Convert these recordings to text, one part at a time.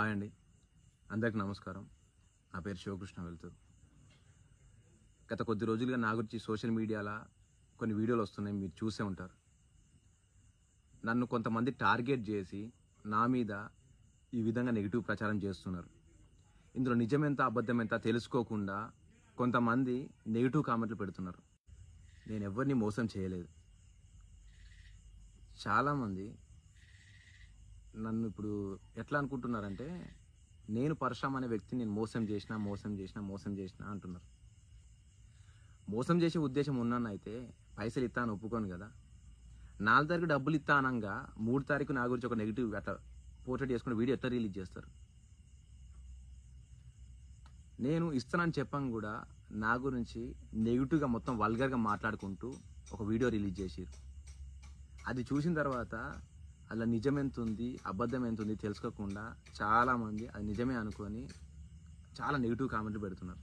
Hi అండి. అందరికి నమస్కారం. నా పేరు శివకృష్ణ వెళ్తూ గత కొద్ది రోజులుగా నా గురించి సోషల్ మీడియాలో కొన్ని వీడియోలు వస్తున్నాయి మీరు చూసే ఉంటారు. నన్ను కొంతమంది టార్గెట్ చేసి నా మీద ఈ విధంగా నెగిటివ్ ప్రచారం చేస్తున్నారు. ఇందులో నిజమెంత అబద్ధం ఎంత తెలుసుకోకుండా కొంతమంది నెగిటివ్ కామెంట్లు పెడుతున్నారు. నేను ఎవరిని మోసం చేయలేదు. చాలామంది నన్ను ఇప్పుడు ఎట్లా అనుకుంటున్నారంటే నేను పరశురామ్ అనే వ్యక్తిని నేను మోసం చేసిన మోసం చేసిన మోసం చేసిన అంటున్నారు. మోసం చేసే ఉద్దేశం ఉన్నానైతే పైసలు ఇస్తాను ఒప్పుకోను కదా. నాలుగు తారీఖు డబ్బులు ఇస్తా అనంగా మూడు తారీఖు నా గురించి ఒక నెగిటివ్ అట్లా పోర్ట్రేట్ చేసుకుని వీడియో ఎట్లా రిలీజ్ చేస్తారు? నేను ఇస్తానని చెప్పాం కూడా నా గురించి నెగిటివ్గా మొత్తం వల్గర్గా మాట్లాడుకుంటూ ఒక వీడియో రిలీజ్ చేశారు అది చూసిన తర్వాత అలా నిజం ఎంత ఉంది అబద్ధం ఎంత ఉంది తెలుసుకోకుండా చాలామంది అది నిజమే అనుకొని చాలా నెగిటివ్ కామెంట్లు పెడుతున్నారు.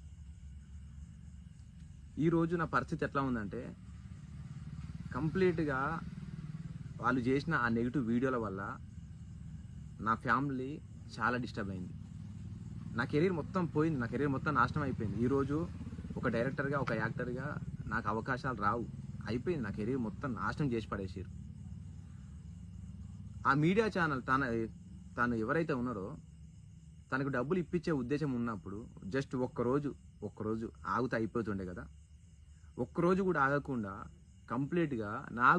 ఈరోజు నా పరిస్థితి ఎట్లా ఉందంటే కంప్లీట్గా వాళ్ళు చేసిన ఆ నెగిటివ్ వీడియోల వల్ల నా ఫ్యామిలీ చాలా డిస్టర్బ్ అయింది. నా కెరీర్ మొత్తం పోయింది నా కెరీర్ మొత్తం నాశనం అయిపోయింది. ఈరోజు ఒక డైరెక్టర్గా ఒక యాక్టర్గా నాకు అవకాశాలు రావు. అయిపోయింది నా కెరీర్ మొత్తం నాశనం చేసి పడేసారు ఆ మీడియా ఛానల్ తన తను ఎవరైతే ఉన్నారో తనకు డబ్బులు ఇప్పించే ఉద్దేశం ఉన్నప్పుడు జస్ట్ ఒక్కరోజు ఒక్కరోజు ఆగుతూ అయిపోతుండే కదా. ఒక్కరోజు కూడా ఆగకుండా కంప్లీట్గా నాకు